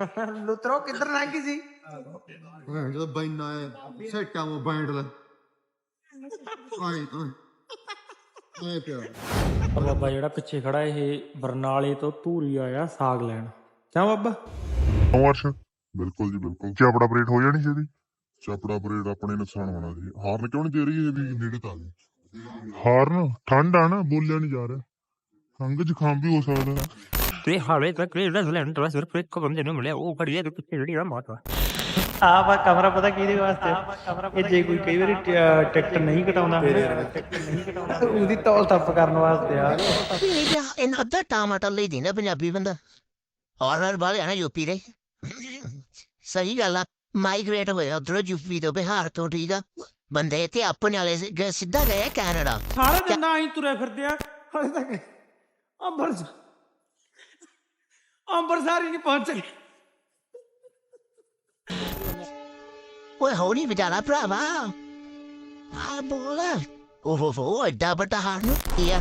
ਲੁਤਰੋ ਕਿੱਧਰ ਲੰਘ ਗਈ ਸੀ? ਭੈਣ ਜਦੋਂ ਬੈਨਾ ਹੈ ਸੈਟਾਂ ਉਹ ਬੈਂਡ ਲੈ। ਆਏ ਆਏ ਆਏ ਪਿਆ। ਪਰ ਬਾਬਾ ਜਿਹੜਾ ਪਿੱਛੇ ਖੜਾ ਇਹ ਬਰਨਾਲੇ ਤੋਂ ਧੂਰੀ ਆਇਆ ਸਾਗ ਲੈਣ। ਕਿਉਂ ਬਾਬਾ? ਅਮਰਸ਼ ਬਿਲਕੁਲ ਜੀ ਬਿਲਕੁਲ। ਚਾਪੜਾ ਪਰੇਡ ਹੋ ਜਾਣੀ ਸੀ ਚਾਪੜਾ ਪਰੇਡ ਆਪਣੇ ਨੁਕਸਾਨ ਹੋਣਾ ਸੀ ਹਾਰਨ ਕਿਉਂ ਨਹੀਂ ਦੇ ਰਹੀ ਇਹ ਵੀ ਨੇੜੇ ਤਾਂ ਆ ਗਈ ਹਾਰਨ? ਠੰਡ ਆ ਨਾ ਬੋਲਿਆ ਨਹੀਂ ਜਾ ਰਿਹਾ। ਖੰਗ ਜ਼ੁਕਾਮ ਵੀ ਹੋ ਸਕਦਾ। ਕੋ ਹੈ ਆਪ ਆ ਕਮਰਾ ਪਤਾ ਕਿਹਦੇ ਵਾਸਤੇ? ਇਹ ਜੇ ਕੋਈ ਕਈ ਵਾਰੀ ਟਿਕਟ ਨਹੀਂ ਕਟਾਉਂਦਾ ਉਹਦੀ ਤੌਲ ਤੱਪ ਕਰਨ ਵਾਸਤੇ। ਆ ਇਹਨਾਂ ਅੱਧਾ ਟਮਾਟਰ ਲਈ ਦਿੰਦਾ ਪੰਜਾਬੀ ਬੰਦਾ ਹੌਰਰ ਵਾਲੇ ਆ। ਨਾ ਯੂਪੀ ਦੇ ਸਹੀ ਗੱਲ ਆ ਮਾਈਗ੍ਰੇਟ ਹੋਇਆ ਉਧਰੋਂ ਯੂਪੀ ਤੋਂ ਬਿਹਾਰ ਤੋਂ ਠੀਕ ਆ ਬੰਦੇ ਤੇ ਆਪਣੇ ਵਾਲੇ ਸ- ਗਏ- ਸਿੱਧਾ ਗਏ ਕੈਨੇਡਾ ਸਾਰੇ ਦਿਨ ਆਈ ਤੁਰੇ ਫਿਰਦੇ ਆ। ਹਾਲੇ ਤੱਕ ਅੰਬਰਸਰ ਅੰਬਰਸਰ ਹੀ ਨਹੀਂ ਪਹੁੰਚ ਸਕੇ। ਓਏ ਹੋਣੀ ਵਿਚਾਰਾ ਭਰਾਵਾ। ਆ ਬੋਲ। ਓਹ ਹੋ ਐਡਾ ਵੱਡਾ ਹਾਰ ਨੂੰ ਕੀ ਆ?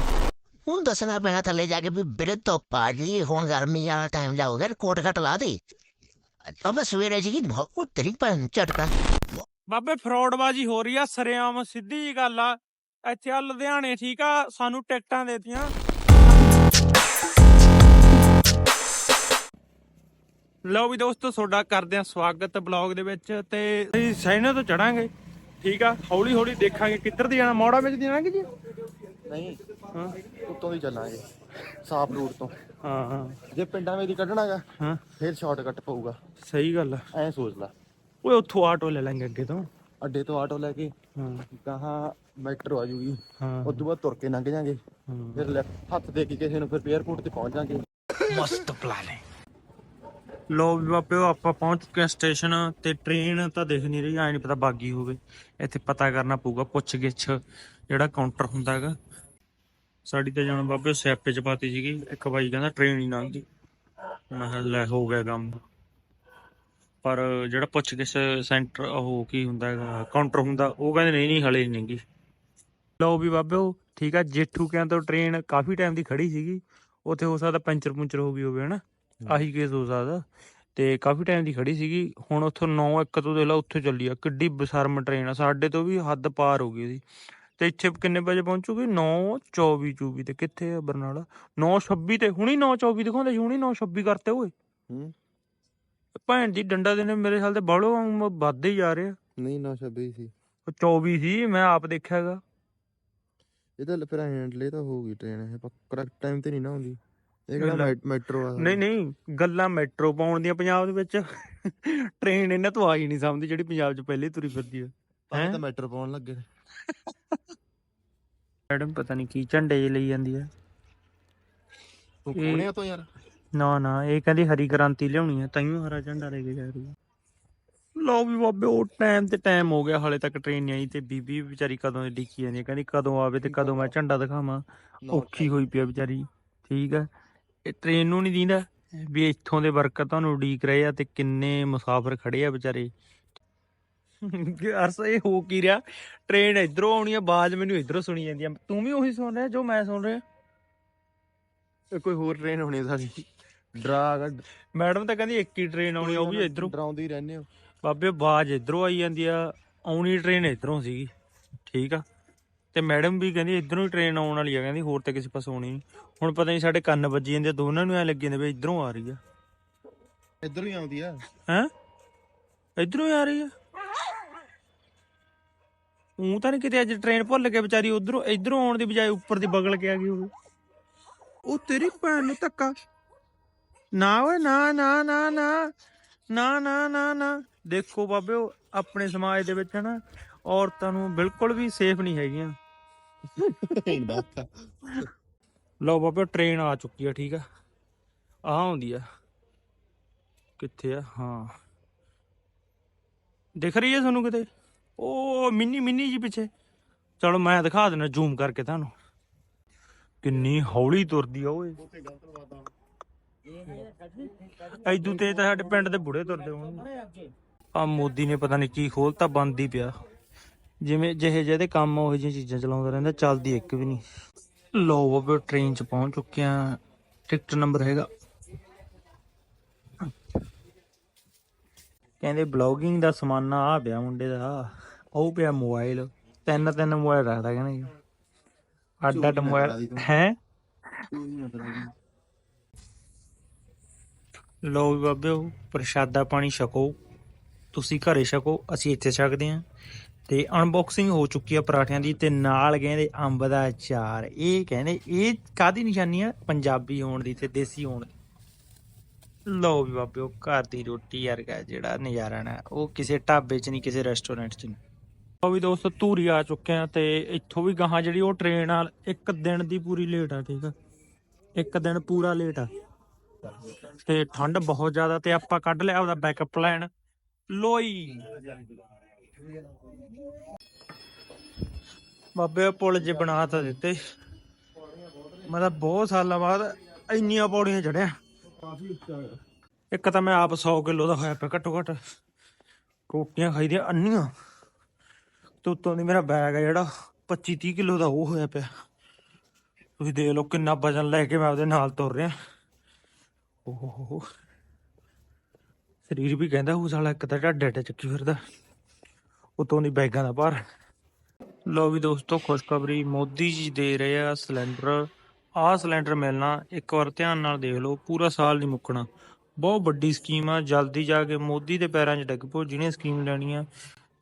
ਹੁਣ ਦੱਸਣਾ ਪੈਣਾ ਥੱਲੇ ਜਾ ਕੇ ਵੀ ਬਿਰੇ ਤੋਂ ਪਾ ਗਈ ਹੁਣ ਗਰਮੀ ਵਾਲਾ ਟਾਈਮ ਜਾਊਗਾ ਕੋਟ ਘਟ ਲਾ ਦੇ। ਅਬ ਸਵੇਰੇ ਜੀ ਬਹੁਤ ਤੇਰੀ ਪੰਨ ਝਟਕਾ। ਬਾਬੇ ਫਰੋਡਬਾਜੀ ਹੋ ਰਹੀ ਆ ਸਰਿਆਮ ਸਿੱਧੀ ਜੀ ਗੱਲ ਆ। ਇੱਥੇ ਆ ਲੁਧਿਆਣੇ ਠੀਕ ਆ ਸਾਨੂੰ ਟਿਕਟਾਂ ਦੇਤੀਆਂ। ਲਓ ਵੀ ਦੋਸਤੋ ਤੁਹਾਡਾ ਕਰਦੇ ਆ ਸਵਾਗਤ ਬਲੌਗ ਦੇ ਵਿੱਚ ਤੇ ਅਸੀਂ ਸੈਨੇ ਤੋਂ ਚੜਾਂਗੇ ਠੀਕ ਆ? ਹੌਲੀ ਹੌਲੀ ਦੇਖਾਂਗੇ ਕਿੱਧਰ ਦੀ ਜਾਣਾ ਮੋੜਾ ਵਿੱਚ ਦੀ ਜਾਣਾ ਜੀ? ਨਹੀਂ ਹਾਂ। ਉੱਤੋਂ ਦੀ ਚੱਲਾਂਗੇ ਸਾਫ਼ ਰੂਟ ਤੋਂ। ਹਾਂ ਹਾਂ। ਜੇ ਪਿੰਡਾਂ ਵਿੱਚ ਦੀ ਕੱਢਣਾਗਾ ਹਾਂ। ਫਿਰ ਸ਼ਾਰਟਕਟ ਪਊਗਾ। ਸਹੀ ਗੱਲ ਆ। ਐਂ ਸੋਚ ਲੈ। ਓਏ ਉੱਥੋਂ ਆਟੋ ਲੈ ਲਾਂਗੇ ਅੱਗੇ ਤੋਂ। ਅੱਡੇ ਤੋਂ ਆਟੋ ਲੈ ਕੇ ਹਾਂ। ਕਹਾਂ ਮੈਟਰੋ ਆ ਜੂਗੀ। ਹਾਂ। ਉਸ ਤੋਂ ਬਾਅਦ ਤੁਰ ਕੇ ਲੰਘ ਜਾਾਂਗੇ। ਫਿਰ ਲੈਫਟ ਹੱਥ ਦੇ ਕੇ ਕਿਸੇ ਨੂੰ ਫਿਰ 에어ਪੋਰਟ ਤੇ ਪਹੁੰਚ ਜਾਾਂਗੇ। ਮਸਤ ਪਲਾਨ ਹੈ। ਲੋ ਵੀ ਬਾਪਿਓ ਆਪਾਂ ਪਹੁੰਚ ਚੁੱਕੇ ਹਾਂ ਸਟੇਸ਼ਨ ਤੇ ਟ੍ਰੇਨ ਤਾਂ ਦਿਖ ਨਹੀਂ ਰਹੀ ਐ ਨਹੀਂ ਪਤਾ ਬਾਗੀ ਹੋਵੇ। ਇੱਥੇ ਪਤਾ ਕਰਨਾ ਪਊਗਾ, ਪੁੱਛ ਗਿੱਛ ਜਿਹੜਾ ਕਾਊਂਟਰ ਹੁੰਦਾ ਹੈਗਾ। ਸਾਡੀ ਤਾਂ ਜਾਣ ਬਾਬੇ ਸਿਆਪੇ ਚ ਪਾਤੀ ਸੀਗੀ, ਇੱਕ ਬਾਈ ਕਹਿੰਦਾ ਟ੍ਰੇਨ ਹੀ ਲੰਘਦੀ ਮੈਂ ਲੈ ਹੋ ਗਿਆ ਕੰਮ। ਪਰ ਜਿਹੜਾ ਪੁੱਛ ਗਿੱਛ ਸੈਂਟਰ ਉਹ ਕੀ ਹੁੰਦਾ ਹੈਗਾ ਕਾਊਂਟਰ ਹੁੰਦਾ, ਉਹ ਕਹਿੰਦੇ ਨਹੀਂ ਨਹੀਂ, ਹਲੇ ਨਹੀਂ ਗੀ ਲਓ ਵੀ ਬਾਬਿਓ ਠੀਕ ਆ, ਜੇਠੂ ਕਿਆਂ ਟ੍ਰੇਨ ਕਾਫੀ ਟਾਈਮ ਦੀ ਖੜੀ ਸੀਗੀ, ਉੱਥੇ ਹੋ ਸਕਦਾ ਪੈਂਚਰ ਪੁੰਚਰ ਹੋ ਗਈ ਹੋਵੇ, ਹਨਾ? ਆਹੀ ਕੇਸ ਹੋ ਸਕਦਾ। ਤੇ ਕਾਫੀ ਟਾਈਮ ਦੀ ਖੜੀ ਸੀਗੀ। ਹੁਣ ਉੱਥੋਂ 9 1 ਤੋਂ ਦੇ ਲਾ ਉੱਥੇ ਚੱਲੀ ਆ। ਕਿੱਡੀ ਬਸਰਮ ਟ੍ਰੇਨ ਆ। ਸਾਡੇ ਤੋਂ ਵੀ ਹੱਦ ਪਾਰ ਹੋ ਗਈ ਉਹਦੀ। ਤੇ ਇੱਥੇ ਕਿੰਨੇ ਵਜੇ ਪਹੁੰਚੂਗੀ? 9 24 24 ਤੇ ਕਿੱਥੇ ਆ ਬਰਨਾਲਾ? 9 26 ਤੇ ਹੁਣੀ 9 24 ਦਿਖਾਉਂਦੇ ਸੀ ਹੁਣੀ 9 26 ਕਰਤੇ ਓਏ। ਹੂੰ। ਭੈਣ ਦੀ ਡੰਡਾ ਦੇ ਨੇ ਮੇਰੇ ਹਾਲ ਤੇ ਬਾਹਲੋ ਵੱਧਦੇ ਜਾ ਰਹੇ। ਨਹੀਂ ਨਾ 26 ਸੀ। ਉਹ 24 ਸੀ ਮੈਂ ਆਪ ਦੇਖਿਆਗਾ ਇਹ ਤਾਂ ਫਿਰ ਹੈਂਡਲੇ ਤਾਂ ਹੋਊਗੀ ਟ੍ਰੇਨ ਇਹ ਕਰੈਕਟ ਟਾਈਮ ਤੇ ਨਹੀਂ ਨਾ ਹੁੰਦੀ ਇਹ ਕਿਹੜਾ ਮੈਟਰੋ ਆ ਨਹੀਂ ਨਹੀਂ ਗੱਲਾਂ ਮੈਟਰੋ ਪਾਉਣ ਦੀਆਂ ਪੰਜਾਬ ਦੇ ਵਿੱਚ। ਟ੍ਰੇਨ ਇਹਨਾਂ ਤੋਂ ਆ ਹੀ ਨਹੀਂ ਸਮਝਦੀ ਜਿਹੜੀ ਪੰਜਾਬ 'ਚ ਪਹਿਲੇ ਤੁਰੀ ਫਿਰਦੀ ਤਾਂ ਹੀ ਹੈਂ? ਤਾਂ ਮੈਟਰੋ ਪਾਉਣ ਲੱਗੇ ਨੇ। ਮੈਡਮ ਪਤਾ ਨਹੀਂ ਕੀ ਝੰਡੇ ਜਿਹੇ ਲਈ ਜਾਂਦੀ ਆ। ਤੂੰ ਇਹ- ਕੋਣਿਆ ਤੋਂ ਯਾਰ। ਨਾ ਨਾ ਇਹ ਕਹਿੰਦੀ ਹਰੀ ਕ੍ਰਾਂਤੀ ਲਿਆਉਣੀ ਆ ਤਾਈਓ ਹਰਾ ਝੰਡਾ ਲੈ ਕੇ ਜਾ ਰਹੀ ਆ। ਲਓ ਵੀ ਬਾਬੇ ਉਹ ਟਾਈਮ ਤੇ ਟਾਈਮ ਹੋ ਗਿਆ ਹਾਲੇ ਤੱਕ ਟ੍ਰੇਨ ਨਹੀਂ ਆਈ ਤੇ ਬੀਬੀ ਵਿਚਾਰੀ ਕਦੋਂ ਦੀ ਡਿੱਕੀ ਜਾਂਦੀ ਕਹਿੰਦੀ ਕਦੋਂ ਆਵੇ ਤੇ ਕਦੋਂ ਮੈਂ ਝੰਡਾ ਦਿਖਾਵਾਂ। ਔਖੀ ਹੋਈ ਪਈ ਆ ਵਿਚਾਰੀ। ਠੀਕ ਆ। ਇਹ ਟ੍ਰੇਨ ਨੂੰ ਨਹੀਂ ਦੀਂਦਾ। ਵੀ ਇੱਥੋਂ ਦੇ ਵਰਕਰ ਤੁਹਾਨੂੰ ਉਡੀਕ ਰਹੇ ਆ ਤੇ ਕਿੰਨੇ ਮੁਸਾਫਰ ਖੜੇ ਆ ਵਿਚਾਰੇ। ਅਰਸ ਇਹ ਹੋ ਕੀ ਰਿਹਾ? ਟ੍ਰੇਨ ਇਧਰੋਂ ਆਉਣੀ ਆ ਆਵਾਜ਼ ਮੈਨੂੰ ਇਧਰੋਂ ਸੁਣੀ ਜਾਂਦੀ ਆ। ਤੂੰ ਵੀ ਉਹੀ ਸੁਣ ਰਿਹਾ ਜੋ ਮੈਂ ਸੁਣ ਰਿਹਾ? ਇਹ ਕੋਈ ਹੋਰ ਟ੍ਰੇਨ ਹੋਣੀ ਸਾਡੀ ਡਰਾ ਮੈਡਮ ਤਾਂ ਕਹਿੰਦੀ ਇੱਕ ਹੀ ਟ੍ਰੇਨ ਆਉਣੀ ਆ ਉਹ ਵੀ ਇਧਰੋਂ। ਡਰਾਉਂਦੇ ਹੀ ਰਹਿੰਦੇ ਹੋ ਬਾਬੇ ਆਵਾਜ਼ ਇਧਰੋਂ ਆਈ ਜਾਂਦੀ ਆ ਆਉਣੀ ਟ੍ਰੇਨ ਇਧਰੋਂ ਸੀਗੀ। ਠੀਕ ਆ। ਤੇ ਮੈਡਮ ਵੀ ਕਹਿੰਦੀ ਇਧਰੋਂ ਹੀ ਟ੍ਰੇਨ ਆਉਣ ਵਾਲੀ ਆ ਕਹਿੰਦੀ ਹੋਰ ਤੇ ਕਿਸੇ ਪਾਸੋਂ ਆਉਣੀ ਨਹੀਂ। ਹੁਣ ਪਤਾ ਨਹੀਂ ਸਾਡੇ ਕੰਨ ਵੱਜੀ ਜਾਂਦੇ ਆ, ਦੋਨਾਂ ਨੂੰ ਐ ਲੱਗੀ ਜਾਂਦੇ ਵੀ ਇਧਰੋਂ ਆ ਰਹੀ ਆ। ਇੱਧਰ ਹੀ ਆਉਂਦੀ ਆ। ਹੈ? ਇਧਰੋਂ ਆ ਰਹੀ ਆ। ਉਹ ਤਾਂ ਨਹੀਂ ਕਿਤੇ ਅੱਜ ਟ੍ਰੇਨ ਭੁੱਲ ਕੇ ਵਿਚਾਰੀ ਉਧਰੋਂ ਇਧਰੋਂ ਆਉਣ ਦੀ ਬਜਾਏ ਉੱਪਰ ਦੀ ਬਗਲ ਕੇ ਆ ਗਈ ਹੋਵੇ ਉਹ ਤੇਰੀ ਭੈਣ ਨੂੰ ਧੱਕਾ। ਨਾ ਓਏ ਨਾ ਨਾ ਨਾ ਨਾ ਨਾ ਨਾ ਨਾ ਨਾ। ਦੇਖੋ ਬਾਬਿਓ ਆਪਣੇ ਸਮਾਜ ਦੇ ਵਿੱਚ ਨਾ ਔਰਤਾਂ ਨੂੰ ਬਿਲਕੁਲ ਵੀ ਸੇਫ ਨਹੀਂ ਹੈਗੀਆਂ। ਲਓ ਬਾਬੇ ਟ੍ਰੇਨ ਆ ਚੁੱਕੀ ਆ, ਠੀਕ ਆ। ਆ ਆਉਂਦੀ ਆ। ਕਿੱਥੇ ਆ? ਹਾਂ। ਦਿਖ ਰਹੀ ਹੈ ਤੁਹਾਨੂੰ ਕਿਤੇ? ਉਹ ਮਿੰਨੀ ਮਿੰਨੀ ਜੀ ਪਿੱਛੇ। ਚਲੋ, ਮੈਂ ਦਿਖਾ ਦਿੰਦਾ ਜ਼ੂਮ ਕਰਕੇ ਤੁਹਾਨੂੰ। ਕਿੰਨੀ ਹੌਲੀ ਤੁਰਦੀ ਆ, ਓਏ। ਐਦੂ ਤੇ ਤਾਂ ਸਾਡੇ ਪਿੰਡ ਦੇ ਬੁੜੇ ਤੁਰਦੇ ਹੋਣਗੇ। ਆ ਮੋਦੀ ਨੇ ਪਤਾ ਨਹੀਂ ਕੀ ਖੋਲਤਾ, ਬੰਦ ਹੀ ਪਿਆ। ਜਿਵੇਂ ਜਿਹੇ ਜਿਹੇ ਕੰਮ ਉਹ ਜਿਹੀਆਂ ਚੀਜ਼ਾਂ ਚਲਾਉਂਦਾ ਰਹਿੰਦਾ ਚੱਲਦੀ ਇੱਕ ਵੀ ਨਹੀਂ। ਲੋ ਬਾਬੇ ਟ੍ਰੇਨ ਚ ਪਹੁੰਚ ਚੁੱਕੇ ਆ ਟਿਕਟ ਨੰਬਰ ਹੈਗਾ। ਕਹਿੰਦੇ ਬਲੌਗਿੰਗ ਦਾ ਸਮਾਨਾ ਆ ਪਿਆ ਮੁੰਡੇ ਦਾ। ਉਹ ਪਿਆ ਮੋਬਾਈਲ ਤਿੰਨ ਤਿੰਨ ਮੋਬਾਈਲ ਰੱਖਦਾ ਕਹਿੰਦੇ। ਅੱਡ ਅੱਡ ਮੋਬਾਈਲ ਹੈ ਲੋ ਬਾਬਿਓ ਪ੍ਰਸ਼ਾਦਾ ਪਾਣੀ ਛਕੋ। ਤੁਸੀਂ ਘਰੇ ਛਕੋ ਅਸੀਂ ਇੱਥੇ ਛਕਦੇ ਹਾਂ। ਤੇ ਅਨਬਾਕਸਿੰਗ ਹੋ ਚੁੱਕੀ ਆ ਪਰਾਠਿਆਂ ਦੀ ਤੇ ਨਾਲ ਕਹਿੰਦੇ ਅੰਬ ਦਾ ਅਚਾਰ। ਇਹ ਕਹਿੰਦੇ, ਇਹ ਕਾਦੀ ਨਿਸ਼ਾਨੀ ਆ? ਪੰਜਾਬੀ ਹੋਣ ਦੀ ਤੇ ਦੇਸੀ ਹੋਣ ਦੀ। ਲਓ ਵੀ ਬਾਬਿਓ, ਘਰ ਦੀ ਰੋਟੀ ਵਰਗਾ ਜਿਹੜਾ ਨਜ਼ਾਰਾ ਨਾ, ਉਹ ਕਿਸੇ ਢਾਬੇ 'ਚ ਨਹੀਂ, ਕਿਸੇ ਰੈਸਟੋਰੈਂਟ 'ਚ ਨਹੀਂ। ਉਹ ਵੀ ਦੋਸਤ, ਧੂਰੀ ਆ ਚੁੱਕੇ ਆ ਤੇ ਇੱਥੋਂ ਵੀ ਗਾਹਾਂ ਜਿਹੜੀ ਉਹ ਟ੍ਰੇਨ ਨਾਲ ਇੱਕ ਦਿਨ ਦੀ ਪੂਰੀ ਲੇਟ ਆ, ਠੀਕ ਆ? ਇੱਕ ਦਿਨ ਪੂਰਾ ਲੇਟ ਆ। ਤੇ ਠੰਡ ਬਹੁਤ ਜ਼ਿਆਦਾ ਤੇ ਆਪਾਂ ਕੱਢ ਲਿਆ ਉਹਦਾ ਬੈਕਅਪ ਪਲਾਨ ਲੋਈ। ਬਾਬੇ ਪੁਲ ਜੇ ਬਣਾ ਤਾਂ ਦਿੱਤੇ। ਮੈਂ ਤਾਂ ਬਹੁਤ ਸਾਲਾਂ ਬਾਅਦ ਇੰਨੀਆਂ ਪੌੜੀਆਂ ਚੜਿਆ ਇੱਕ ਤਾਂ ਮੈਂ ਆਪ 100 ਕਿਲੋ ਦਾ ਹੋਇਆ ਪਿਆ ਘੱਟੋ ਘੱਟ। ਰੋਟੀਆਂ ਖਾਈ ਦੀਆਂ ਅੰਨੀਆਂ। ਤੇ ਉੱਤੋਂ ਦੀ ਮੇਰਾ ਬੈਗ ਹੈ ਜਿਹੜਾ 25 30 ਕਿਲੋ ਦਾ ਉਹ ਹੋਇਆ ਪਿਆ। ਤੁਸੀਂ ਦੇਖ ਲਓ ਕਿੰਨਾ ਵਜਨ ਲੈ ਕੇ ਮੈਂ ਉਹਦੇ ਨਾਲ ਤੁਰ ਰਿਹਾ। ਓਹ ਹੋ ਹੋ। ਸਰੀਰ ਵੀ ਕਹਿੰਦਾ ਉਹ ਸਾਲਾ ਇੱਕ ਤਾਂ ਢੱਡ ਢੱਡ ਚੱਕੀ ਫਿਰਦਾ। ਉਤੋਂ ਦੀ ਬੈਗਾਂ ਦਾ ਭਾਰ। ਲੋ ਵੀ ਦੋਸਤੋ, ਖੁਸ਼ਖਬਰੀ ਮੋਦੀ ਜੀ ਦੇ ਰਹੇ ਆ ਸਿਲੰਡਰ। ਆਹ ਸਿਲੰਡਰ ਮਿਲਣਾ, ਇੱਕ ਵਾਰ ਧਿਆਨ ਨਾਲ ਦੇਖ ਲਓ, ਪੂਰਾ ਸਾਲ ਨਹੀਂ ਮੁੱਕਣਾ। ਬਹੁਤ ਵੱਡੀ ਸਕੀਮ ਆ, ਜਲਦੀ ਜਾ ਕੇ ਮੋਦੀ ਦੇ ਪੈਰਾਂ 'ਚ ਡਿੱਗ ਪਓ, ਜਿਹਨੇ ਸਕੀਮ ਲੈਣੀ ਆ।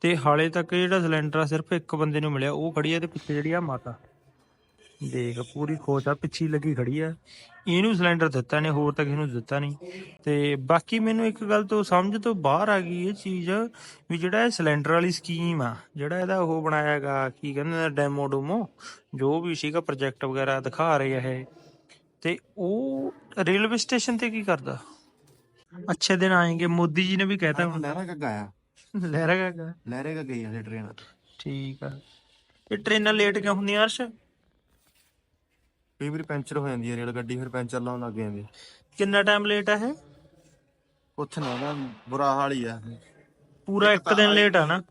ਤੇ ਹਾਲੇ ਤੱਕ ਜਿਹੜਾ ਸਿਲੰਡਰ ਆ, ਸਿਰਫ ਇੱਕ ਬੰਦੇ ਨੂੰ ਮਿਲਿਆ, ਉਹ ਖੜੀ ਆ ਤੇ ਪਿੱਛੇ ਜਿਹੜੀ ਆ ਮਾਤਾ। ਦੇਖ ਪੂਰੀ ਖੋਜ ਆ ਪਿੱਛੇ ਲੱਗੀ ਖੜੀ ਆ। ਇਹਨੂੰ ਸਿਲੰਡਰ ਦਿੱਤਾ ਨੇ ਹੋਰ ਤਾਂ ਕਿਸੇ ਨੂੰ ਦਿੱਤਾ ਨਹੀਂ। ਤੇ ਬਾਕੀ ਮੈਨੂੰ ਇੱਕ ਗੱਲ ਤੋਂ ਸਮਝ ਤੋਂ ਬਾਹਰ ਆ ਗਈ ਇਹ ਚੀਜ਼ ਵੀ ਜਿਹੜਾ ਇਹ ਸਿਲੰਡਰ ਵਾਲੀ ਸਕੀਮ ਆ ਜਿਹੜਾ ਇਹਦਾ ਉਹ ਬਣਾਇਆਗਾ ਕੀ ਕਹਿੰਦੇ ਡੈਮੋ ਡੂਮੋ ਜੋ ਵੀ ਸੀਗਾ ਪ੍ਰੋਜੈਕਟ ਵਗੈਰਾ ਦਿਖਾ ਰਹੇ ਆ ਇਹ। ਤੇ ਉਹ ਰੇਲਵੇ ਸਟੇਸ਼ਨ ਤੇ ਕੀ ਕਰਦਾ? ਅੱਛੇ ਦਿਨ ਆਏਗੇ ਮੋਦੀ ਜੀ ਨੇ ਵੀ ਕਹਿਤਾ ਲਹਿਰਾ ਕੱਗਾ ਆ। ਲਹਿਰਾ ਗਾਗਾ ਲਹਿਰੇ ਕੱਗਾ ਹੀ ਆ। ਟ੍ਰੇਨ ਠੀਕ ਆ। ਇਹ ਟ੍ਰੇਨਾਂ ਲੇਟ ਕਿਉਂ ਹੁੰਦੀਆਂ ਅਰਸ਼ ਕਈ ਵਾਰੀ ਪੈਂਚਰ ਹੋ ਜਾਂਦੀ ਹੈ ਰੇਲ ਗੱਡੀ ਫਿਰ ਪੈਂਚਰ ਲਾਉਣ ਲੱਗ ਜਾਂਦੀ ਕਿੰਨਾ ਟਾਈਮ ਲੇਟ ਆ ਇਹ? ਕੁਛ ਨਾ ਨਾ ਬੁਰਾ ਹਾਲ ਹੀ ਆ ਪੂਰਾ ਇੱਕ ਦਿਨ ਲੇਟ ਆ ਨਾ?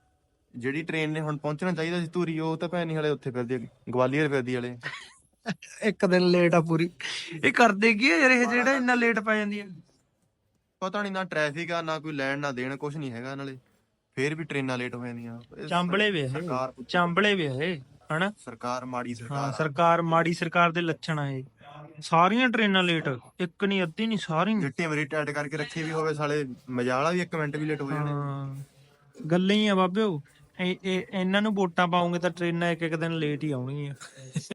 ਜਿਹੜੀ ਟ੍ਰੇਨ ਨੇ ਹੁਣ ਪਹੁੰਚਣਾ ਚਾਹੀਦਾ ਸੀ ਧੂਰੀ ਉਹ ਤਾਂ ਭੈਣੀ ਹਲੇ ਉੱਥੇ ਫਿਰਦੀ ਆ, ਗਵਾਲੀਅਰ ਫਿਰਦੀ ਹਲੇ। ਇੱਕ ਦਿਨ ਲੇਟ ਆ ਪੂਰੀ। ਇਹ ਕਰਦੇ ਕੀ ਆ ਯਾਰ ਇਹ ਜਿਹੜਾ ਇੰਨਾ ਲੇਟ ਪੈ ਜਾਂਦੀ ਆ? ਪਤਾ ਨਹੀਂ ਨਾ ਟ੍ਰੈਫਿਕ ਆ ਨਾ ਕੋਈ ਲੈਣ ਨਾ ਦੇਣ ਕੁਛ ਨਹੀਂ ਹੈਗਾ ਨਾਲੇ। ਫੇਰ ਵੀ ਟ੍ਰੇਨਾਂ ਲੇਟ ਹੋ ਜਾਂਦੀਆਂ। ਇਹ ਚਾਂਬਲੇ ਵੇ ਇਹ। ਸਰਕਾਰ ਚਾਂਬਲੇ ਵੇ ਇਹ। ਹਨਾ? ਸਰਕਾਰ ਮਾੜੀ ਹਾਂ ਸਰਕਾਰ। ਸਰਕਾਰ ਮਾੜੀ ਸਰਕਾਰ ਦੇ ਲੱਛਣ ਆ ਇਹ। ਸਾਰੀਆਂ ਟ੍ਰੇਨਾਂ ਲੇਟ ਇੱਕ ਨਹੀਂ ਅੱਧੀ ਨਹੀਂ ਸਾਰੀਆਂ। ਜਿੱਟੇ ਮਰੀ ਟੈਟ ਕਰਕੇ ਰੱਖੇ ਵੀ ਹੋਵੇ ਸਾਲੇ ਮਜਾਲਾ ਵੀ 1 ਮਿੰਟ ਵੀ ਲੇਟ ਹੋ ਜਾਣੇ। ਹਾਂ। ਗੱਲਾਂ ਹੀ ਆ ਬਾਬਿਓ ਇਹ ਇਹ ਇਹਨਾਂ ਨੂੰ ਵੋਟਾਂ ਪਾਉਂਗੇ ਤਾਂ ਟ੍ਰੇਨਾਂ ਇੱਕ ਇੱਕ ਦਿਨ ਲੇਟ ਹੀ ਆਉਣਗੀਆਂ।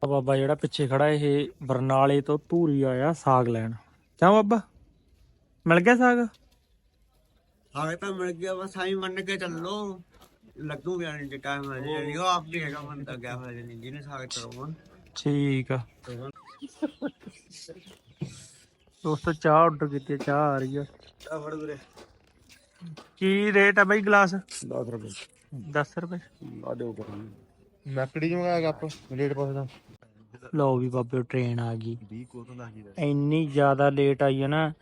ਆ ਬਾਬਾ ਜਿਹੜਾ ਪਿੱਛੇ ਖੜਾ ਇਹ ਬਰਨਾਲੇ ਤੋਂ ਧੂਰੀ ਆਇਆ ਸਾਗ ਲੈਣ। ਕਿਉਂ ਬਾਬਾ? ਮਿਲ ਗਿਆ ਸਾਗ? ਹਾਲੇ ਤਾਂ ਮਿਲ ਗਿਆ ਬਸ ਆਈ ਮੰਨ ਕੇ ਚੱਲੋ। ਲੱਗੂ ਗਿਆ ਨਹੀਂ ਟਾਈਮ ਅਜੇ ਨਹੀਂ ਉਹ ਆਪ ਨਹੀਂ ਹੈਗਾ ਮਨ ਤਾਂ ਗਿਆ ਹੋਇਆ ਨਹੀਂ। ਜਿਹਨੇ ਸਾਗ ਕਰਵਾਉਣ ਠੀਕ ਆ। ਦੋਸਤੋ ਚਾਹ ਆਰਡਰ ਕੀਤੀ ਆ, ਚਾਹ ਆ ਰਹੀ ਆ। ਆ ਫੜ ਵੀਰੇ। ਕੀ ਰੇਟ ਆ ਬਾਈ ਗਲਾਸ? 10 ਰੁਪਏ। 10 ਰੁਪਏ। ਆ ਦਿਓ ਕਰ ਮੈਕੜੀ ਚ ਮੰਗਾਇਆ ਕੱਪ? ਰੇਟ ਪੁੱਛਦਾ ਲਓ ਵੀ ਬਾਬੇ ਟ੍ਰੇਨ ਆ ਗਈ। 20 ਕੋਤੋਂ ਦਾ ਹੀ ਇੰਨੀ ਜ਼ਿਆਦਾ ਲੇਟ ਆਈ ਹੈ ਨਾ।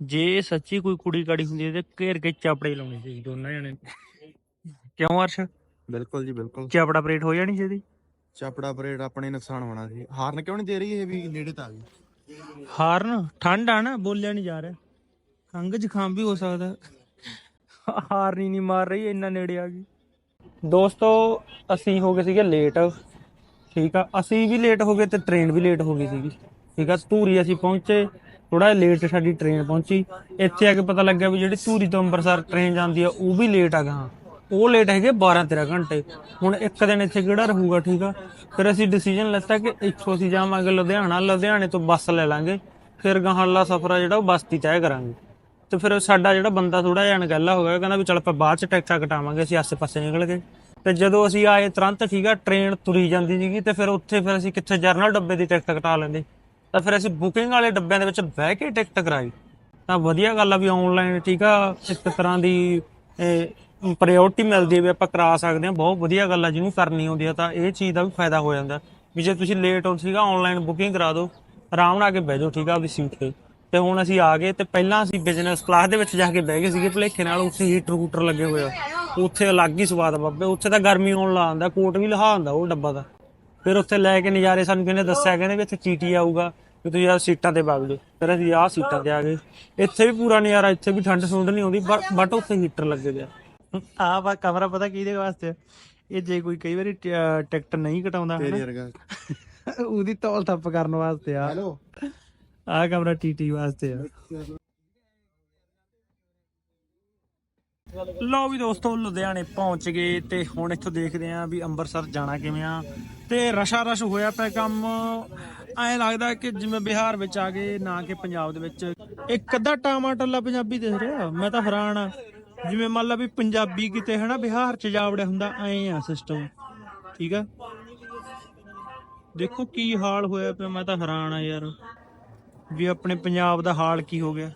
ਜੇ ਸੱਚੀ ਕੋਈ ਕੁੜੀ ਕਾੜੀ ਹੁੰਦੀ ਤੇ ਘੇਰ ਕੇ ਚਾਪੜੇ ਲਾਉਣੇ ਸੀ ਦੋਨਾਂ ਜਣੇ ਕਿਉਂ ਅਰਸ਼? ਬਿਲਕੁਲ ਜੀ ਬਿਲਕੁਲ। ਚਾਪੜਾ ਪਰੇਡ ਹੋ ਜਾਣੀ ਜਿਹਦੀ? ਚਾਪੜਾ ਪਰੇਡ ਆਪਣੇ ਨੁਕਸਾਨ ਹੋਣਾ ਸੀ। ਹਾਰਨ ਕਿਉਂ ਨਹੀਂ ਦੇ ਰਹੀ ਇਹ ਵੀ ਨੇੜੇ ਤਾਂ ਆ ਗਈ? ਹਾਰਨ? ਠੰਡ ਆ ਨਾ ਬੋਲਿਆ ਨਹੀਂ ਜਾ ਰਿਹਾ। ਖੰਗ ਜ਼ੁਕਾਮ ਵੀ ਹੋ ਸਕਦਾ। ਹਾਰਨ ਹੀ ਨਹੀਂ ਮਾਰ ਰਹੀ ਇੰਨਾ ਨੇੜੇ ਆ ਗਈ। ਦੋਸਤੋ ਅਸੀਂ ਹੋ ਗਏ ਸੀਗੇ ਲੇਟ ਠੀਕ ਆ ਅਸੀਂ ਵੀ ਲੇਟ ਹੋ ਗਏ ਤੇ ਟ੍ਰੇਨ ਵੀ ਲੇਟ ਹੋ ਗਈ ਸੀਗੀ। ਠੀਕ ਆ ਧੂਰੀ ਅਸੀਂ ਪਹੁੰਚੇ। ਥੋੜਾ ਲੇਟ ਸਾਡੀ ਟ੍ਰੇਨ ਪਹੁੰਚੀ। ਇੱਥੇ ਆ ਕੇ ਪਤਾ ਲੱਗਿਆ ਵੀ ਜਿਹੜੀ ਧੂਰੀ ਤੋਂ ਅੰਮ੍ਰਿਤਸਰ ਟ੍ਰੇਨ ਜਾਂਦੀ ਆ ਉਹ ਵੀ ਲੇਟ ਆ ਗਾ। ਉਹ ਲੇਟ ਹੈਗੇ 12 13 ਘੰਟੇ। ਹੁਣ ਇੱਕ ਦਿਨ ਇੱਥੇ ਕਿਹੜਾ ਰਹੂਗਾ, ਠੀਕ ਆ? ਫਿਰ ਅਸੀਂ ਡਿਸੀਜਨ ਲਿੱਤਾ ਕਿ ਇੱਥੋਂ ਅਸੀਂ ਜਾਵਾਂਗੇ ਲੁਧਿਆਣਾ, ਲੁਧਿਆਣੇ ਤੋਂ ਬੱਸ ਲੈ ਲਾਂਗੇ। ਫਿਰ ਗਹਾਲਾ ਸਫ਼ਰ ਆ ਜਿਹੜਾ, ਉਹ ਬੱਸ ਦੀ ਤੈਅ ਕਰਾਂਗੇ। ਤੇ ਫਿਰ ਸਾਡਾ ਜਿਹੜਾ ਬੰਦਾ ਥੋੜਾ ਜਿਹਾ ਅਣਗਹਿਲਾ ਹੋ ਗਿਆ ਕਹਿੰਦਾ ਵੀ ਚੱਲ ਆਪਾਂ ਬਾਅਦ ਚ ਟੈਕਸਾ ਕਟਾਵਾਂਗੇ, ਅਸੀਂ ਆਸੇ-ਪਾਸੇ ਨਿਕਲ ਗਏ। ਤੇ ਜਦੋਂ ਅਸੀਂ ਆਏ ਤੁਰੰਤ, ਠੀਕ ਆ ਟ੍ਰੇਨ ਤੁਰੀ ਜਾਂਦੀ ਸੀਗੀ ਤੇ ਫਿਰ ਉੱਥੇ ਫਿਰ ਅਸੀਂ ਕਿੱਥੇ ਜਰਨਲ ਡੱਬੇ ਦੀ ਟਿਕਟ ਕਟਾ ਲੈਂਦੇ। ਤਾਂ ਫਿਰ ਅਸੀਂ ਬੁਕਿੰਗ ਵਾਲੇ ਡੱਬਿਆਂ ਦੇ ਵਿੱਚ ਬਹਿ ਕੇ ਟਿਕਟ ਕਰਾਈ। ਤਾਂ ਵਧੀਆ ਗੱਲ ਆ ਵੀ ਆਨਲਾਈਨ ਠੀਕ ਆ, ਇੱਕ ਤਰ੍ਹਾਂ ਦੀ ਪ੍ਰਾਇੋਰਟੀ ਮਿਲਦੀ ਹੈ ਵੀ ਆਪਾਂ ਕਰਾ ਸਕਦੇ ਹਾਂ। ਬਹੁਤ ਵਧੀਆ ਗੱਲ ਆ, ਜਿਹਨੂੰ ਕਰਨੀ ਆਉਂਦੀ ਆ ਤਾਂ ਇਹ ਚੀਜ਼ ਦਾ ਵੀ ਫਾਇਦਾ ਹੋ ਜਾਂਦਾ। ਵੀ ਜੇ ਤੁਸੀਂ ਲੇਟ ਹੋ, ਸੀਗਾ ਆਨਲਾਈਨ ਬੁਕਿੰਗ ਕਰਾ ਦਿਓ, ਆਰਾਮ ਨਾਲ ਆ ਕੇ ਬਹਿ ਜਾਓ, ਠੀਕ ਆ, ਆਪਦੀ ਸੀਟ ਤੇ। ਤੇ ਹੁਣ ਅਸੀਂ ਆ ਗਏ ਤੇ ਪਹਿਲਾਂ ਅਸੀਂ ਬਿਜ਼ਨਸ ਕਲਾਸ ਦੇ ਵਿੱਚ ਜਾ ਕੇ ਬਹਿ ਗਏ ਸੀਗੇ, ਭਲੇਖੇ ਨਾਲ ਉੱਥੇ ਹੀਟਰ ਹੂਟਰ ਲੱਗੇ ਹੋਏ ਆ। ਉੱਥੇ ਅਲੱਗ ਹੀ ਸਵਾਦ ਆ ਬਾਬੇ, ਉੱਥੇ ਤਾਂ ਗਰਮੀ ਆਉਣ ਲਾ ਆਂਦਾ ਕੋਟ ਵੀ ਲਹਾ ਆਂਦਾ ਉਹ ਡੱਬਾ ਦਾ। ਫਿਰ ਉੱਥੇ ਲੈ ਕੇ ਨਜ਼ਾਰੇ ਸਾਨੂੰ ਕਿਹਨੇ ਦੱਸਿਆ, ਕਹਿੰਦੇ ਵੀ ਇੱਥੇ ਚੀਟੀ ਆਊਗਾ ਕਿ ਤੁਸੀਂ ਯਾਰ ਸੀਟਾਂ ਤੇ ਵਗ ਜਾਓ। ਫਿਰ ਅਸੀਂ ਆਹ ਸੀਟਾਂ ਤੇ ਆ ਗਏ। ਇੱਥੇ ਵੀ ਪੂਰਾ ਨਜ਼ਾਰਾ, ਇੱਥੇ ਵੀ ਠੰਡ ਸੁੰਡ ਨਹੀਂ ਆਉਂਦੀ ਬਟ ਉੱਥੇ ਹੀਟਰ ਲੱਗੇ ਗਿਆ ਆ ਵਾ ਕਮਰਾ ਪਤਾ ਕਿਹਦੇ ਵਾਸਤੇ? ਆ? ਇਹ ਜੇ ਕੋਈ ਕਈ ਵਾਰੀ ਟਿਕਟ ਨਹੀਂ ਕਟਾਉਂਦਾ ਤੇਰੇ ਵਰਗਾ। ਉਹਦੀ ਤੌਲ ਤੱਪ ਕਰਨ ਵਾਸਤੇ ਆ। ਹੈਲੋ? ਆ ਕਮਰਾ ਟੀਟੀ ਵਾਸਤੇ ਆ। ਲਓ ਵੀ ਦੋਸਤੋ ਲੁਧਿਆਣੇ ਪਹੁੰਚ ਗਏ ਤੇ ਹੁਣ ਇੱਥੋਂ ਦੇਖਦੇ ਆਂ ਵੀ ਅੰਮ੍ਰਿਤਸਰ ਜਾਣਾ ਕਿਵੇਂ ਆ। ਤੇ ਰਸ਼ਾ ਰਸ਼ ਹੋਇਆ ਪਿਆ ਕੰਮ। ਐਂ ਲੱਗਦਾ ਕਿ ਜਿਵੇਂ ਬਿਹਾਰ ਵਿੱਚ ਆ ਗਏ ਨਾ ਕਿ ਪੰਜਾਬ ਦੇ ਵਿੱਚ। ਇੱਕ ਅੱਧਾ ਟਮਾਟਰਲਾ ਪੰਜਾਬੀ ਦਿਖ ਰਿਹਾ। ਮੈਂ ਤਾਂ ਹੈਰਾਨ ਆ। ਜਿਵੇਂ ਮੰਨ ਲਾ ਵੀ ਪੰਜਾਬੀ ਕਿਤੇ ਹਨਾ ਬਿਹਾਰ ਚ ਜਾ ਵੜਿਆ ਹੁੰਦਾ ਐਂ ਆ ਸਿਸਟਮ ਠੀਕ ਆ? ਦੇਖੋ ਕੀ ਹਾਲ ਹੋਇਆ ਪਿਆ ਮੈਂ ਤਾਂ ਹੈਰਾਨ ਆ ਯਾਰ ਵੀ ਆਪਣੇ ਪੰਜਾਬ ਦਾ ਹਾਲ ਕੀ ਹੋ ਗਿਆ।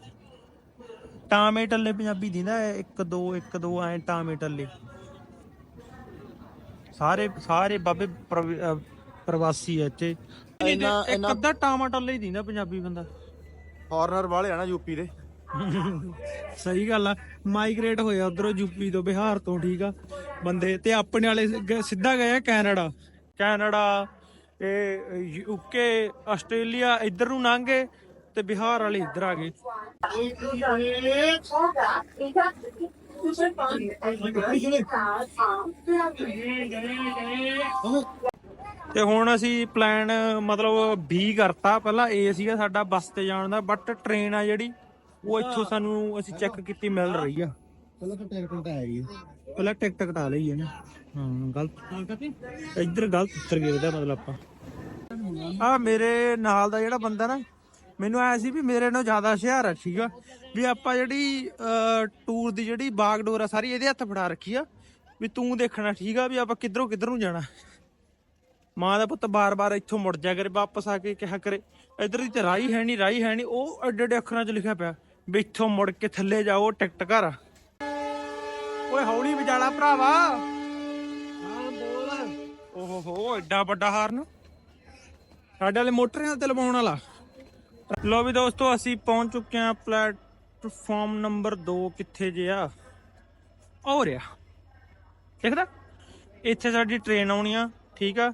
ਟਾਮੇ ਟੱਲੇ ਪੰਜਾਬੀ ਦਿੰਦਾ ਹੈ, ਇੱਕ ਦੋ ਇੱਕ ਦੋ ਐ ਟਾਮੇ ਟੱਲੇ। ਸਾਰੇ ਸਾਰੇ ਬਾਬੇ ਪ੍ਰਵਾਸੀ ਐ ਇੱਥੇ। ਇੰਨਾ- ਇੱਕ ਅੱਧਾ ਟਾਮਾ ਟੱਲੇ ਹੀ ਦਿੰਦਾ ਪੰਜਾਬੀ ਬੰਦਾ। ਫੋਰਨਰ ਵਾਲੇ ਆ ਨਾ ਯੂਪੀ ਦੇ। ਸਹੀ ਗੱਲ ਆ। ਮਾਈਗ੍ਰੇਟ ਹੋਇਆ ਉਧਰੋਂ ਯੂਪੀ ਤੋਂ ਬਿਹਾਰ ਤੋਂ, ਠੀਕ ਆ। ਬੰਦੇ ਤੇ ਆਪਣੇ ਵਾਲੇ ਗ- ਸਿੱਧਾ ਗਏ ਆ ਕੈਨੇਡਾ। ਕੈਨੇਡਾ ਇਹ ਯੂਕੇ ਆਸਟ੍ਰੇਲੀਆ ਇੱਧਰ ਨੂੰ ਲੰਘੇ ਤੇ ਬਿਹਾਰ ਵਾਲੇ ਇੱਧਰ ਆ ਗਏ। ਤੇ ਹੁਣ ਅਸੀਂ ਪਲਾਨ ਮਤਲਬ 20 ਕਰਤਾ। ਪਹਿਲਾਂ ਏ ਸੀਗਾ ਸਾਡਾ ਬੱਸ ਤੇ ਜਾਣ ਦਾ ਬਟ ਟ੍ਰੇਨ ਆ ਜਿਹੜੀ। ਉਹ ਇੱਥੋਂ ਸਾਨੂੰ ਅਸੀਂ ਚੈੱਕ ਕੀਤੀ ਮਿਲ ਰਹੀ ਆ। ਪਹਿਲਾਂ ਤਾਂ ਟਿਕਟ ਤਾਂ ਹੈਗੀ ਪਹਿਲਾਂ ਟਿਕਟ ਕਟਾ ਲਈ ਹੈ ਨਾ ਹਾਂ ਗਲਤ ਇੱਧਰ ਗਲਤ ਉੱਤਰ ਗਏ ਉਹਦਾ ਮਤਲਬ ਆਪਾਂ। ਆ ਮੇਰੇ ਨਾਲ ਦਾ ਜਿਹੜਾ ਬੰਦਾ ਨਾ ਮੈਨੂੰ ਐ ਸੀ ਵੀ ਮੇਰੇ ਨਾਲੋਂ ਜ਼ਿਆਦਾ ਹੁਸ਼ਿਆਰ ਆ ਠੀਕ ਆ। ਵੀ ਆਪਾਂ ਜਿਹੜੀ ਟੂਰ ਦੀ ਜਿਹੜੀ ਬਾਗਡੋਰ ਆ ਸਾਰੀ ਇਹਦੇ ਹੱਥ ਫੜਾ ਰੱਖੀ ਆ। ਵੀ ਤੂੰ ਦੇਖਣਾ ਠੀਕ ਆ ਵੀ ਆਪਾਂ ਕਿੱਧਰੋਂ ਕਿੱਧਰ ਨੂੰ ਜਾਣਾ। ਮਾਂ ਦਾ ਪੁੱਤ ਬਾਰ-ਬਾਰ ਇੱਥੋਂ ਮੁੜ ਜਾ ਕਰੇ ਵਾਪਸ ਆ ਕੇ ਕਿਹਾ ਕਰੇ। ਇਧਰ ਦੀ ਤੇ ਰਾਈ ਹੈ ਨਹੀਂ ਰਾਈ ਹੈ ਨਹੀਂ ਉਹ ਐਡੇ ਐਡੇ ਅੱਖਰਾਂ 'ਚ ਲਿਖਿਆ ਪਿਆ। ਵੀ ਇੱਥੋਂ ਮੁੜ ਕੇ ਥੱਲੇ ਜਾਓ ਟਿਕਟ ਘਰ। ਓਏ ਹੌਲੀ ਵਜਾਲਾ ਭਰਾਵਾ। ਹਾਂ ਬੋਲ। ਓਹੋ ਹੋ ਐਡਾ ਵੱਡਾ ਹਾਰਨ। ਸਾਡੇ ਵਾਲੇ ਮੋਟਰਾਂ ਤੇ ਲਵਾਉਣ ਵਾਲਾ। ਲੋ ਵੀ ਦੋਸਤੋ ਅਸੀਂ ਪਹੁੰਚ ਚੁੱਕੇ ਹਾਂ ਪਲੇਟਫਾਰਮ ਨੰਬਰ 2 ਕਿੱਥੇ ਜਿਆ ਹੋ ਰਿਹਾ। ਦੇਖਦਾ? ਇੱਥੇ ਸਾਡੀ ਟ੍ਰੇਨ ਆਉਣੀ ਆ ਠੀਕ ਆ?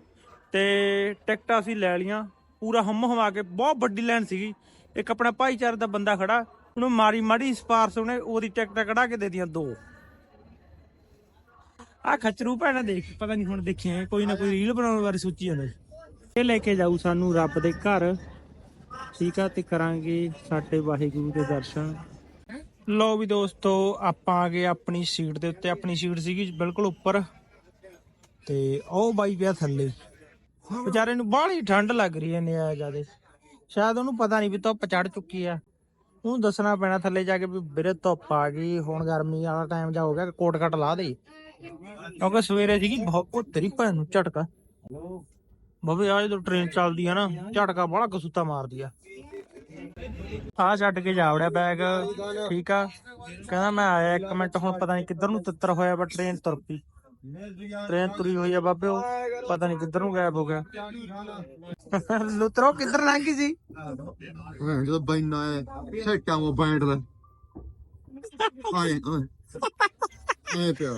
ਤੇ ਟਿਕਟਾਂ ਅਸੀਂ ਲੈ ਲੀਆਂ ਪੂਰਾ ਹਮ ਹਮਾ ਕੇ ਬਹੁਤ ਵੱਡੀ ਲਾਈਨ ਸੀਗੀ। ਇੱਕ ਆਪਣਾ ਭਾਈਚਾਰੇ ਦਾ ਬੰਦਾ ਖੜਾ। ਉਹਨੂੰ ਮਾਰੀ ਮਾੜੀ ਸਪਾਰਸ ਉਹਨੇ, ਉਹਦੀ ਟਿਕਟਾਂ ਕਢਾ ਕੇ ਦੇ ਦੀਆਂ ਦੋ। ਆ ਖਚਰੂ ਭੈਣਾ ਦੇਖ, ਪਤਾ ਨਹੀਂ ਹੁਣ ਦੇਖਿਆ ਕੋਈ ਨਾ ਕੋਈ ਰੀਲ ਬਣਾਉਣ ਬਾਰੇ ਸੋਚੀ ਜਾਂਦਾ ਇਹ ਲੈ ਕੇ ਜਾਊ ਸਾਨੂੰ ਰੱਬ ਦੇ ਘਰ। ਠੀਕ ਆ, ਤੇ ਕਰਾਂਗੇ ਸਾਡੇ ਵਾਹਿਗੁਰੂ ਦੇ ਦਰਸ਼ਨ। ਲੋ ਵੀ ਦੋਸਤੋ, ਆਪਾਂ ਆ ਗਏ ਆਪਣੀ ਸੀਟ ਦੇ ਉੱਤੇ। ਆਪਣੀ ਸੀਟ ਸੀਗੀ ਬਿਲਕੁਲ ਉੱਪਰ। ਤੇ ਉਹ ਬਾਈ ਪਿਆ ਥੱਲੇ। ਵਿਚਾਰੇ ਨੂੰ ਬਾਹਲੀ ਠੰਡ ਲੱਗ ਰਹੀ ਹੈ ਨਿਆ ਜਿਆਦੇ ਸ਼ਾਇਦ ਉਹਨੂੰ ਪਤਾ ਨਹੀਂ ਵੀ ਧੁੱਪ ਚੜ ਚੁੱਕੀ ਆ। ਉਹਨੂੰ ਦੱਸਣਾ ਪੈਣਾ ਥੱਲੇ ਜਾ ਕੇ ਵੀ ਵੀਰੇ ਧੁੱਪ ਆ ਗਈ, ਹੁਣ ਗਰਮੀ ਵਾਲਾ ਟਾਈਮ ਜਾ ਹੋ ਗਿਆ, ਕੋਟ ਕੱਟ ਲਾ ਦੇ। ਕਿਉਂਕਿ ਸਵੇਰੇ ਸੀਗੀ, ਬਹੁਤ ਉਹ ਭੈਣ ਨੂੰ ਝਟਕਾ। ਬਾਬੇ ਆ ਜਦੋਂ ਟ੍ਰੇਨ ਚੱਲਦੀ ਆ ਨਾ, ਝਟਕਾ ਬੜਾ ਕਸੂਤਾ ਮਾਰਦੀ ਆ। ਆ ਛੱਡ ਕੇ ਜਾ ਵੜਿਆ ਬੈਗ ਠੀਕ ਆ? ਕਹਿੰਦਾ ਮੈਂ ਆਇਆ ਇੱਕ ਮਿੰਟ, ਹੁਣ ਪਤਾ ਨਹੀਂ ਕਿੱਧਰ ਨੂੰ ਤਿੱਤਰ ਹੋਇਆ ਬਟ ਟ੍ਰੇਨ ਤੁਰ ਪਈ। ਟ੍ਰੇਨ ਤੁਰੀ ਹੋਈ ਆ ਬਾਬੇ ਉਹ। ਪਤਾ ਨਹੀਂ ਕਿੱਧਰ ਨੂੰ ਗਾਇਬ ਹੋ ਗਿਆ। ਲੁਤਰੋ ਕਿੱਧਰ ਲੰਘ ਗਈ ਸੀ? ਹਾਂ ਜਦੋਂ ਬੈਨਾ ਹੈ ਸੈਟਾਂ ਉਹ ਬੈਂਡ ਲੈ। ਆਏ ਆਏ। ਐ ਪਿਆ।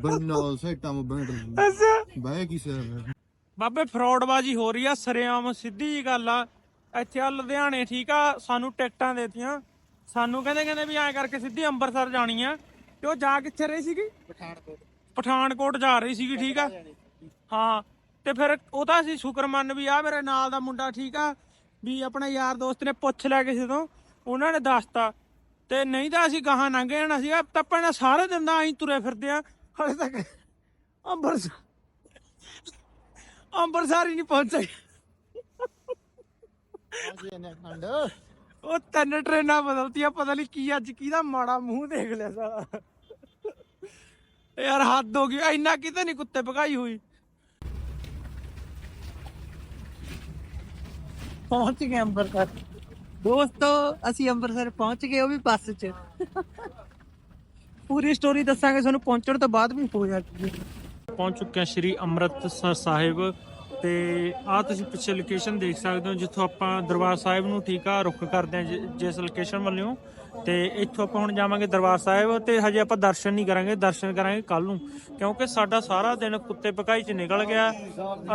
ਬੈਨਾ ਸੈਟਾਂ ਉਹ ਬੈਂਡ ਲੈ। ਅੱਛਾ। ਬਹਿ ਕੀ ਸਿਰ ਬਾਬੇ ਫਰਾਡਬਾਜੀ ਹੋ ਰਹੀ ਆ ਸਰੇਆਮ ਸਿੱਧੀ ਜੀ ਗੱਲ ਆ। ਇੱਥੇ ਆ ਲੁਧਿਆਣੇ ਠੀਕ ਆ? ਸਾਨੂੰ ਟਿਕਟਾਂ ਦੇਤੀਆਂ। ਸਾਨੂੰ ਕਹਿੰਦੇ ਕਹਿੰਦੇ ਵੀ ਐਂ ਕਰਕੇ ਸਿੱਧੀ ਅੰਮ੍ਰਿਤਸਰ ਜਾਣੀ ਆ। ਤੇ ਉਹ ਜਾ ਕਿੱਥੇ ਰਹੀ ਸੀਗੀ? ਪਠਾਨਕੋਟ ਪਠਾਨਕੋਟ ਜਾ ਰਹੀ ਸੀਗੀ ਠੀਕ ਆ? ਹਾਂ ਤੇ ਫਿਰ ਉਹ ਤਾਂ ਅਸੀਂ ਸ਼ੁਕਰ ਮੰਨ ਵੀ ਆ ਮੇਰੇ ਨਾਲ ਦਾ ਮੁੰਡਾ ਠੀਕ ਆ ਵੀ ਆਪਣਾ ਯਾਰ ਦੋਸਤ ਨੇ ਪੁੱਛ ਲਿਆ ਕਿਸੇ ਤੋਂ ਉਹਨਾਂ ਨੇ ਦੱਸਤਾ। ਤੇ ਨਹੀਂ ਤਾਂ ਅਸੀਂ ਗਾਹਾਂ ਲੰਘ ਜਾਣਾ ਸੀਗਾ ਤਾਂ ਆਪਾਂ ਸਾਰੇ ਦਿਨ ਦਾ ਅਸੀਂ ਤੁਰੇ ਫਿਰਦੇ ਆ ਹਲੇ ਤੱਕ ਅੰਮ੍ਰਿਤਸਰ ਅੰਮ੍ਰਿਤਸਰ ਹੀ ਨਹੀਂ ਪਹੁੰਚੇ। ਉਹ ਤਿੰਨ ਟ੍ਰੇਨਾਂ ਬਦਲਤੀਆਂ ਪਤਾ ਨਹੀਂ ਕੀ ਅੱਜ ਕਿਹਦਾ ਮਾੜਾ ਮੂੰਹ ਦੇਖ ਲਿਆ ਸਾਲਾ। ਯਾਰ ਹੱਦ ਹੋ ਗਈ ਇੰਨਾ ਕਿਤੇ ਨਹੀਂ ਕੁੱਤੇ ਭਗਾਈ ਹੋਈ। ਪਹੁੰਚ ਗਏ ਅੰਮ੍ਰਿਤਸਰ ਦੋਸਤੋ ਅਸੀਂ ਅੰਮ੍ਰਿਤਸਰ ਪਹੁੰਚ ਗਏ ਉਹ ਵੀ ਬੱਸ 'ਚ। ਪੂਰੀ ਸਟੋਰੀ ਦੱਸਾਂਗੇ ਤੁਹਾਨੂੰ ਪਹੁੰਚਣ ਤੋਂ ਬਾਅਦ ਵੀ ਹੋ ਜਾਏਗੀ ਪਹੁੰਚ ਚੁੱਕੇ ਹਾਂ ਸ਼੍ਰੀ ਅੰਮ੍ਰਿਤਸਰ ਸਾਹਿਬ ਤੇ ਆ ਤੁਸੀਂ ਪਿੱਛੇ ਲੋਕੇਸ਼ਨ ਦੇਖ ਸਕਦੇ ਹੋ ਜਿੱਥੋਂ ਆਪਾਂ ਦਰਬਾਰ ਸਾਹਿਬ ਨੂੰ ਠੀਕ ਆ ਰੁੱਖ ਕਰਦੇ ਹਾਂ ਜਿਸ ਲੋਕੇਸ਼ਨ ਵੱਲੋਂ ਤੇ ਇੱਥੋਂ ਆਪਾਂ ਹੁਣ ਜਾਵਾਂਗੇ ਦਰਬਾਰ ਸਾਹਿਬ ਤੇ ਹਜੇ ਆਪਾਂ ਦਰਸ਼ਨ ਨਹੀਂ ਕਰਾਂਗੇ ਦਰਸ਼ਨ ਕਰਾਂਗੇ ਕੱਲ ਨੂੰ ਕਿਉਂਕਿ ਸਾਡਾ ਸਾਰਾ ਦਿਨ ਕੁੱਤੇ ਪਕਾਈ ਚ ਨਿਕਲ ਗਿਆ।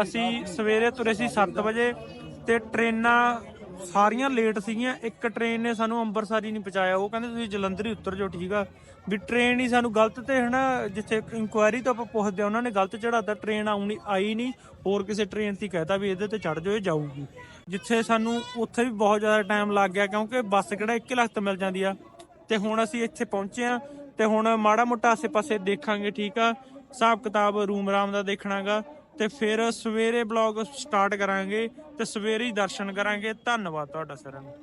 ਅਸੀਂ ਸਵੇਰੇ ਤੁਰੇ ਸੀ 7 ਵਜੇ ਤੇ ਟ੍ਰੇਨਾਂ ਸਾਰੀਆਂ ਲੇਟ ਸੀਗੀਆਂ। ਇੱਕ ਟ੍ਰੇਨ ਨੇ ਸਾਨੂੰ ਅੰਮ੍ਰਿਤਸਰ ਹੀ ਨਹੀਂ ਪਹੁੰਚਾਇਆ। ਉਹ ਕਹਿੰਦੇ ਤੁਸੀਂ ਜਲੰਧਰ ਹੀ ਉਤਰ ਜਾਓ ਠੀਕ ਆ। ਵੀ ਟ੍ਰੇਨ ਹੀ ਸਾਨੂੰ ਗਲਤ ਤੇ ਹਨਾ ਜਿੱਥੇ ਇਨਕੁਆਇਰੀ ਤੋਂ ਆਪਾਂ ਪੁੱਛਦੇ ਆ, ਉਹਨਾਂ ਨੇ ਗਲਤ ਚੜਾਤਾ ਟ੍ਰੇਨ ਆਉਣੀ ਆਈ ਨਹੀਂ ਹੋਰ ਕਿਸੇ ਟ੍ਰੇਨ ਤੇ ਕਹਿਤਾ ਵੀ ਇਹਦੇ ਤੇ ਚੜ ਜਾਓ ਇਹ ਜਾਊਗੀ। ਜਿੱਥੇ ਸਾਨੂੰ ਉੱਥੇ ਵੀ ਬਹੁਤ ਜ਼ਿਆਦਾ ਟਾਈਮ ਲੱਗ ਗਿਆ ਕਿਉਂਕਿ ਬੱਸ ਕਿਹੜਾ ਇੱਕ ਲਖਤ ਮਿਲ ਜਾਂਦੀ ਆ। ਤੇ ਹੁਣ ਅਸੀਂ ਇੱਥੇ ਪਹੁੰਚੇ ਆ ਤੇ ਹੁਣ ਮਾੜਾ ਮੋਟਾ ਆਸੇ-ਪਾਸੇ ਦੇਖਾਂਗੇ, ਠੀਕ ਆ? ਹਿਸਾਬ ਕਿਤਾਬ ਰੂਮ ਰਾਮ ਦਾ ਦੇਖਣਾਗਾ ਤੇ ਫਿਰ ਸਵੇਰੇ ਬਲੌਗ ਸਟਾਰਟ ਕਰਾਂਗੇ ਤੇ ਸਵੇਰੇ ਹੀ ਦਰਸ਼ਨ ਕਰਾਂਗੇ। ਧੰਨਵਾਦ ਤੁਹਾਡਾ ਸਾਰਿਆਂ ਨੂੰ